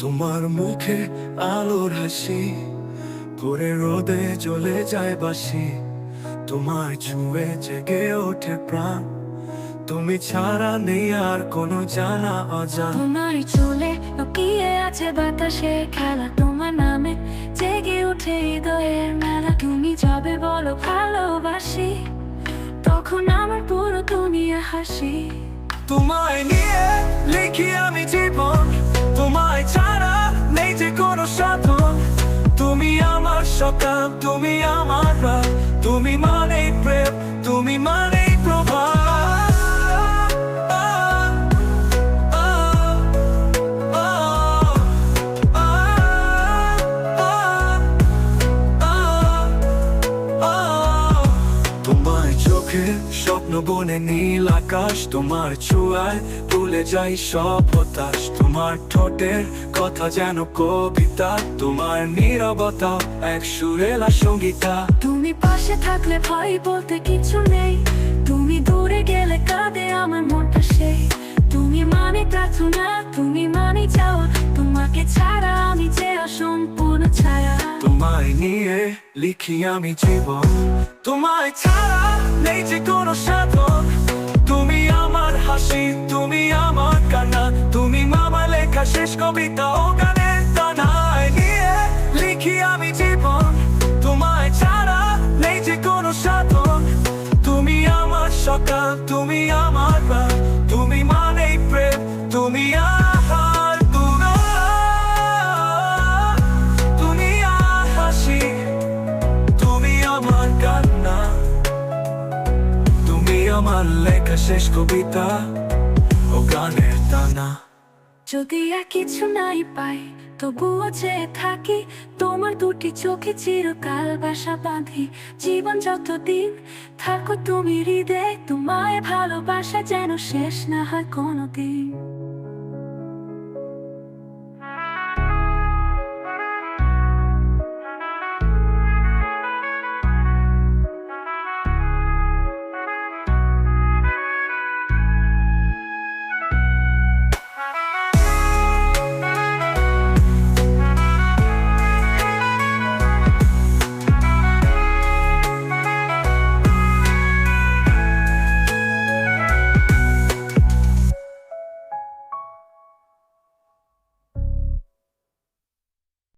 তোমার মুখে আলোর হাসি ভোরে রোদে জ্বলে যায় বাসি। তোমার ছুঁয়ে জেগে ওঠে প্রাণ তুমি ছাড়া নেই আর কোনো জানা অজান। তোমার চুলে লুকিয়ে আছে বাতাসে খেলা তোমার নামে জেগে উঠে হৃদয়ের মেলা। তুমি যাবে বলো ভালোবাসি তখন আমার পুরো দুনিয়া হাসি। তোমায় নিয়ে লিখি আমি জীবন তুমি আমার সকাল তুমি আমার রাত তুমি মানে প্রেম তুমি মানে চোখে স্বপ্ন বনে নীল আকাশ তোমার ছোঁয়ায় ভুলে যাই সব হতাশ তোমার ঠোঁটের কথা যেন কবিতা তোমার নীরবতা এক সুরেলা সঙ্গীতা তুমি পাশে থাকলে ভয় বলতে কিছু নেই তুমি দূরে গেলে কাঁদে আমার মনটা সেই তুমি মানে প্রার্থনা তুমি মানে যাওয়া তোমাকে ছাড়া আমি যে অসম্পূর্ণ ছায়া তোমায় নিয়ে লিখি আমি জীবন তোমায় ছাড়া নেই যে কোনো সাধন তুমি আমার হাসি, তুমি আমার কান্না। তুমি মামা লেখা শেষ কবিতা ও গানের তানায় নিয়ে লিখি আমি জীবন। তোমায় ছাড়া নেই যে কোনো সাধন তুমি আমার সকাল আমার লেখা শেষ কবিতা ও গানের টানা। যদি আর কিছু নাই পাই, তবুও যে থাকি, তোমার দুটি চোখে চিরকাল বাসা বাঁধি। জীবন যতদিন থাকো তুমি হৃদয়ে, তোমায় ভালোবাসা যেন শেষ না হয় কোনোদিন।